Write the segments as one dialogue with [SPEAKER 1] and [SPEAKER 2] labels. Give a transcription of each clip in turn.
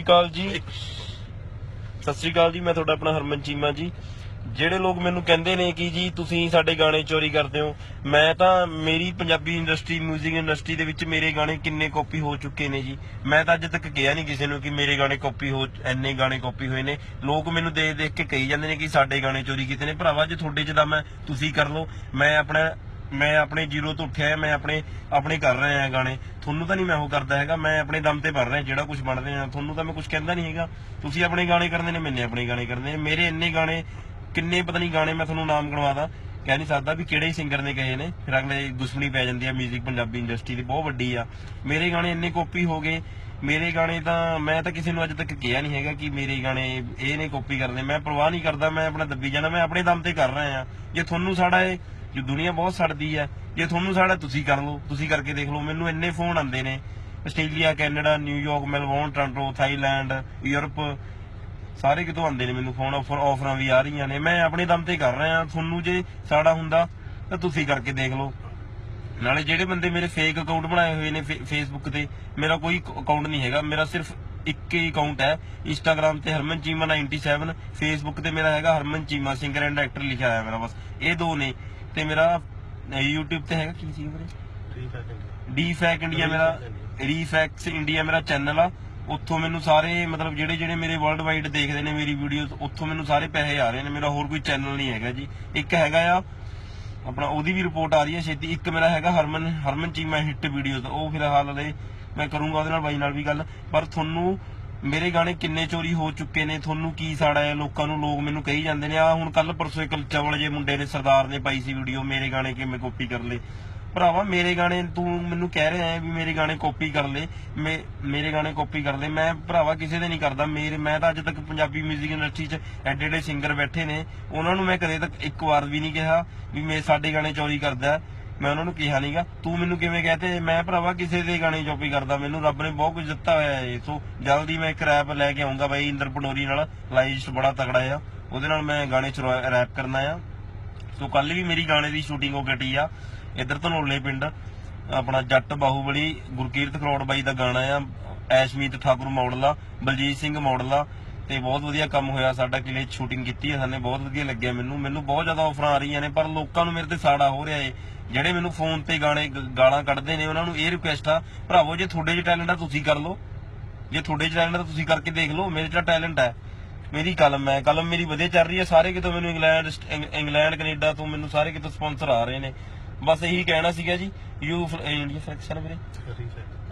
[SPEAKER 1] ਸਤਿ ਸ਼੍ਰੀ ਅਕਾਲ ਜੀ। ਸਤਿ ਸ਼੍ਰੀ ਅਕਾਲ ਜੀ, ਮੈਂ ਤੁਹਾਡਾ ਆਪਣਾ ਹਰਮਨ ਚੀਮਾ ਜੀ। ਜਿਹੜੇ ਲੋਕ ਮੈਨੂੰ ਕਹਿੰਦੇ ਨੇ ਕਿ ਜੀ, ਤੁਸੀਂ ਸਾਡੇ ਗਾਣੇ ਚੋਰੀ ਕਰਦੇ ਹੋ, ਮੈਂ ਤਾਂ ਮੇਰੀ ਪੰਜਾਬੀ ਇੰਡਸਟਰੀ 뮤직 ਇੰਡਸਟਰੀ ਦੇ ਵਿੱਚ ਮੇਰੇ ਗਾਣੇ ਕਿੰਨੇ ਕਾਪੀ ਹੋ ਚੁੱਕੇ ਨੇ ਜੀ। ਮੈਂ ਤਾਂ ਅੱਜ ਤੱਕ ਕਿਹਾ ਨਹੀਂ ਕਿਸੇ ਨੂੰ ਕਿ ਮੇਰੇ ਗਾਣੇ ਕਾਪੀ ਹੋ ਐਨੇ ਗਾਣੇ ਕਾਪੀ ਹੋਏ ਨੇ। ਲੋਕ ਮੈਨੂੰ ਦੇਖ ਦੇਖ ਕੇ ਕਹੀ ਜਾਂਦੇ ਨੇ ਕਿ ਸਾਡੇ ਗਾਣੇ ਚੋਰੀ ਕੀਤੇ ਨੇ। ਭਰਾਵਾ ਜੇ ਤੁਹਾਡੇ ਚ ਦਾ ਮੈਂ, ਤੁਸੀਂ ਕਰ ਲਓ। ਮੈਂ ਆਪਣਾ ਮੈਂ ਆਪਣੇ ਜ਼ੀਰੋ ਤੋਂ ਉੱਠਿਆ, ਮੈਂ ਆਪਣੇ ਆਪਣੇ ਕਰ ਰਿਹਾ ਆ ਗਾਣੇ। ਤੁਹਾਨੂੰ ਤਾਂ ਨਹੀਂ ਮੈਂ ਉਹ ਕਰਦਾ ਹੈਗਾ, ਮੈਂ ਆਪਣੇ ਦਮ ਤੇ ਭਰ ਰਿਹਾ, ਜਿਹੜਾ ਕੁਝ ਬਣ ਰਿਹਾ ਤੁਹਾਨੂੰ ਤਾਂ ਮੈਂ ਕੁਝ ਕਹਿੰਦਾ ਨਹੀਂ ਹੈਗਾ। ਤੁਸੀਂ ਆਪਣੇ ਗਾਣੇ ਕਰਨੇ ਨੇ, ਮੈਨੇ ਆਪਣੇ ਗਾਣੇ ਕਰਨੇ ਨੇ। ਮੇਰੇ ਇੰਨੇ ਗਾਣੇ, ਕਿੰਨੇ ਪਤਾ ਨਹੀਂ ਗਾਣੇ ਮੈਂ ਤੁਹਾਨੂੰ ਨਾਮ ਗਣਵਾਦਾ। ਕਹਿ ਨਹੀਂ ਸਕਦਾ ਵੀ ਕਿਹੜੇ ਸਿੰਗਰ ਨੇ ਕਹੇ ਨੇ। ਫਿਰ ਅਗਲੇ ਦੁਸ਼ਮਣੀ ਪੈ ਜਾਂਦੀ ਆ 뮤직 ਪੰਜਾਬੀ ਇੰਡਸਟਰੀ ਦੀ ਬਹੁਤ ਵੱਡੀ ਆ। ਮੇਰੇ ਗਾਣੇ ਇੰਨੇ ਕਾਪੀ ਹੋ ਗਏ। ਮੇਰੇ ਗਾਣੇ ਤਾਂ, ਮੈਂ ਤਾਂ ਕਿਸੇ ਨੂੰ ਅੱਜ ਤੱਕ ਕਿਹਾ ਨਹੀਂ ਹੈਗਾ ਕਿ ਮੇਰੇ ਗਾਣੇ ਇਹ ਨੇ ਕਾਪੀ ਕਰਦੇ ਮੈਂ ਪਰਵਾਹ ਨਹੀਂ ਕਰਦਾ, ਮੈਂ ਆਪਣਾ ਦੱਬੀ ਜਾਣਾ, ਮੈਂ ਆਪਣੇ ਦਮ ਤੇ ਕਰ ਰਿਹਾ ਆ ਜੇ ਤੁਹਾਨੂੰ ਸਾਡਾ ਇਹ ਜੋ ਦੁਨੀਆ ਬਹੁਤ ਸੜਦੀ ਹੈ, ਜੇ ਤੁਹਾਨੂੰ ਸਾਡਾ ਤੁਸੀਂ ਕਰ ਲਓ, ਤੁਸੀਂ ਕਰਕੇ ਦੇਖ ਲਓ, ਮੈਨੂੰ ਇੰਨੇ ਫੋਨ ਆਉਂਦੇ ਨੇ, Australia, Canada New York Melbourne, Toronto, Thailand, Europe, ਸਾਰੇ ਕਿਤੋਂ ਆਉਂਦੇ ਨੇ ਮੈਨੂੰ ਫੋਨ ਆਫਰ ਆਫਰਾਂ ਵੀ ਆ ਰਹੀਆਂ ਨੇ। ਮੈਂ ਆਪਣੇ ਦਮ ਤੇ ਕਰ ਰਿਹਾ, ਤੁਹਾਨੂੰ ਜੇ ਸਾਡਾ ਹੁੰਦਾ, ਤਾਂ ਤੁਸੀਂ ਕਰਕੇ ਦੇਖ ਲਓ। ਨਾਲੇ ਜਿਹੜੇ ਬੰਦੇ ਮੇਰੇ ਫੇਕ ਅਕਾਊਂਟ ਬਣਾਏ ਹੋਏ ਨੇ ਫੇਸਬੁੱਕ ਤੇ, ਮੇਰਾ ਕੋਈ ਅਕਾਊਂਟ ਨਹੀਂ ਹੈਗਾ, ਮੇਰਾ ਸਿਰਫ ਇੱਕ ਹੀ ਅਕਾਊਂਟ ਹੈ। ਇੰਸਟਾਗ੍ਰam ਤੇ ਹਰਮਨ ਚੀਮਾ 97 ਫੇਸਬੁੱਕ ਤੇ ਮੇਰਾ ਹੈਗਾ Harman Cheema singer and actor ਲਿਖਿਆ ਹੋਇਆ ਮੇਰਾ ਬਸ। ਇਹ ਦੋ ਨੇ ਤੇ ਮੇਰਾ YouTube ਤੇ ਹੈਗਾ ਕੀ ਸੀ ਵੀਰੇ? ਡੀਫੈਕ ਇੰਡੀਆ ਮੇਰਾ ਰੀਫੈਕਸ ਇੰਡੀਆ ਮੇਰਾ ਚੈਨਲ ਆ। ਉੱਥੋਂ ਮੈਨੂੰ ਸਾਰੇ ਮਤਲਬ ਜਿਹੜੇ ਜਿਹੜੇ ਮੇਰੇ ਵਰਲਡ ਵਾਈਡ ਦੇਖਦੇ ਨੇ ਮੇਰੀ ਵੀਡੀਓਜ਼ ਉੱਥੋਂ ਮੈਨੂੰ ਸਾਰੇ ਪੈਸੇ ਆ ਰਹੇ ਨੇ। ਮੇਰਾ ਹੋਰ ਕੋਈ ਚੈਨਲ ਨਹੀਂ ਹੈਗਾ ਜੀ। ਇੱਕ ਹੈਗਾ ਆ ਆਪਣਾ ਉਹਦੀ ਵੀ ਰਿਪੋਰਟ ਆ ਰਹੀ ਹੈ ਛੇਤੀ। ਇੱਕ ਮੇਰਾ ਹੈਗਾ ਹਰਮਨ ਹਰਮਨ ਚੀਮਾ ਹਿੱਟ ਵੀਡੀਓਜ਼ ਉਹ ਫਿਲਹਾਲ ਹਲੇ ਮੈਂ ਕਰੂੰਗਾ ਉਹਦੇ ਨਾਲ ਬਾਈ ਨਾਲ ਵੀ ਗੱਲ। ਪਰ ਤੁਹਾਨੂੰ ਮੇਰੇ ਗਾਣੇ ਕਿੰਨੇ ਚੋਰੀ ਹੋ ਚੁੱਕੇ ਨੇ, ਤੁਹਾਨੂੰ ਕੀ ਸਾੜਾ ਹੈ? ਲੋਕਾਂ ਨੂੰ ਲੋਕ ਮੈਨੂੰ ਕਹੀ ਜਾਂਦੇ ਨੇ ਆ ਹੁਣ ਕੱਲ ਪਰਸੋਂ ਇੱਕ ਚਵਲ ਜੇ ਮੁੰਡੇ ਨੇ ਸਰਦਾਰ ਨੇ ਪਾਈ ਸੀ ਵੀਡੀਓ ਮੇਰੇ ਗਾਣੇ ਕਿਵੇਂ ਕਾਪੀ ਕਰ ਲਏ? ਭਰਾਵਾ, ਮੇਰੇ ਗਾਣੇ ਤੂੰ ਮੈਨੂੰ ਕਹਿ ਰਿਹਾ ਹੈ ਵੀ ਮੇਰੇ ਗਾਣੇ ਕਾਪੀ ਕਰ ਲੈ। ਮੇਰੇ ਗਾਣੇ ਕਾਪੀ ਕਰ ਲੈ। ਮੈਂ ਭਰਾਵਾ ਕਿਸੇ ਦੇ ਨਹੀਂ ਕਰਦਾ। ਮੇਰੇ, ਮੈਂ ਤਾਂ ਅੱਜ ਤੱਕ ਪੰਜਾਬੀ 뮤직 ਇੰਡਸਟਰੀ 'ਚ ਐਡੇ ਐਡੇ ਸਿੰਗਰ ਬੈਠੇ ਨੇ। ਉਹਨਾਂ ਨੂੰ ਮੈਂ ਕਦੇ ਤੱਕ ਇੱਕ ਵਾਰ ਵੀ ਨਹੀਂ ਕਿਹਾ ਵੀ ਮੈਂ ਸਾਡੇ ਗਾਣੇ ਚੋਰੀ ਕਰਦਾ। ਮੈਂ ਉਹਨਾਂ ਨੂੰ ਕਿਹਾ ਨਹੀਂਗਾ ਤੂੰ ਮੈਨੂੰ ਕਿਵੇਂ ਕਹਤੇ ਮੈਂ ਭਰਾਵਾ ਕਿਸੇ ਦੇ ਗਾਣੇ ਚੋਪੀ ਕਰਦਾ। ਮੈਨੂੰ ਰੱਬ ਨੇ ਬਹੁਤ ਕੁਝ ਦਿੱਤਾ ਹੋਇਆ ਹੈ। ਸੋ ਜਲਦੀ ਮੈਂ ਇੱਕ ਰੈਪ ਲੈ ਕੇ ਆਉਂਗਾ ਬਾਈ ਇੰਦਰ ਪਨੋਰੀ ਨਾਲ। ਲਾਈਵ ਬੜਾ ਤਗੜਾ ਆ। ਉਹਦੇ ਨਾਲ ਮੈਂ ਗਾਣੇ ਚ ਰੈਪ ਕਰਨਾ ਆ ਸੋ ਕੱਲ ਵੀ ਮੇਰੀ ਗਾਣੇ ਦੀ ਸ਼ੂਟਿੰਗ ਹੋ ਗਈ ਆ। ਇੱਧਰ ਧਨੋਲੇ ਪਿੰਡ, ਆਪਣਾ ਜੱਟ ਬਾਹੂਬਲੀ, ਗੁਰਕੀਰਤ ਖਰੋੜ ਬਾਈ ਦਾ ਗਾਣਾ ਆ, ਐਸ਼ਮੀਤ ਠਾਕੁਰ ਮਾਡਲ ਬਲਜੀਤ ਸਿੰਘ ਮਾਡਲ ਤੇ ਬਹੁਤ ਵਧੀਆ ਕੰਮ ਹੋਇਆ ਸਾਡਾ, ਕਿਲੇ ਸ਼ੂਟਿੰਗ ਕੀਤੀ ਹੈ ਸਾਨੇ ਬਹੁਤ ਵਧੀਆ ਲੱਗਿਆ ਮੈਨੂੰ ਮੈਨੂੰ ਬਹੁਤ ਜ਼ਿਆਦਾ ਆਫਰਾਂ ਆ ਰਹੀਆਂ ਨੇ, ਪਰ ਲੋਕਾਂ ਨੂੰ ਮੇਰੇ ਤੇ ਸਾੜਾ ਹੋ ਰਿਹਾ ਏ, ਜਿਹੜੇ ਮੈਨੂੰ ਫੋਨ ਤੇ ਗਾਣੇ ਗਾਲਾਂ ਕੱਢਦੇ ਨੇ, ਉਹਨਾਂ ਨੂੰ ਇਹ ਰਿਕੁਐਸਟ ਆ, ਭਰਾਵੋ, ਜੇ ਤੁਹਾਡੇ 'ਚ ਟੈਲੈਂਟ ਆ, ਤੁਸੀਂ ਕਰ ਲਓ। ਜੇ ਤੁਹਾਡੇ 'ਚ ਟੈਲੈਂਟ ਆ, ਤੁਸੀਂ ਕਰਕੇ ਦੇਖ ਲਓ, ਮੇਰੇ 'ਚ ਟੈਲੈਂਟ ਹੈ ਮੇਰੀ ਕਲਮ ਹੈ ਕਲਮ ਮੇਰੀ ਵਧੀਆ ਚੱਲ ਰਹੀ ਹੈ ਸਾਰੇ ਕਿਤੋਂ ਮੈਨੂੰ ਇੰਗਲੈਂਡ ਇੰਗਲੈਂਡ, ਕੈਨੇਡਾ ਤੋਂ ਮੈਨੂੰ ਸਾਰੇ ਕਿਤੋਂ ਸਪਾਂਸਰ ਆ ਰਹੇ ਨੇ। ਬਸ ਇਹੀ ਕਹਿਣਾ ਸੀਗਾ ਜੀ ਯੂ ਇੰਡੀਆ ਵੀਰੇ?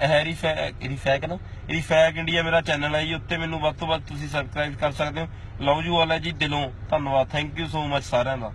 [SPEAKER 1] ਇਹ ਰੀਫੈਕ ਰੀਫੈਕ ਨਾ। ਰੀਫੈਕ ਇੰਡੀਆ ਮੇਰਾ ਚੈਨਲ ਹੈ ਜੀ, ਉੱਤੇ ਮੈਨੂੰ ਵੱਧ ਤੋਂ ਵੱਧ ਤੁਸੀਂ ਸਬਸਕ੍ਰਾਈਬ ਕਰ ਸਕਦੇ ਹੋ। ਲਵ ਯੂ ਆਲ ਹੈ ਜੀ, ਦਿਲੋਂ। ਧੰਨਵਾਦ। ਥੈਂਕ ਯੂ ਸੋ ਮਚ ਸਾਰਿਆਂ ਦਾ।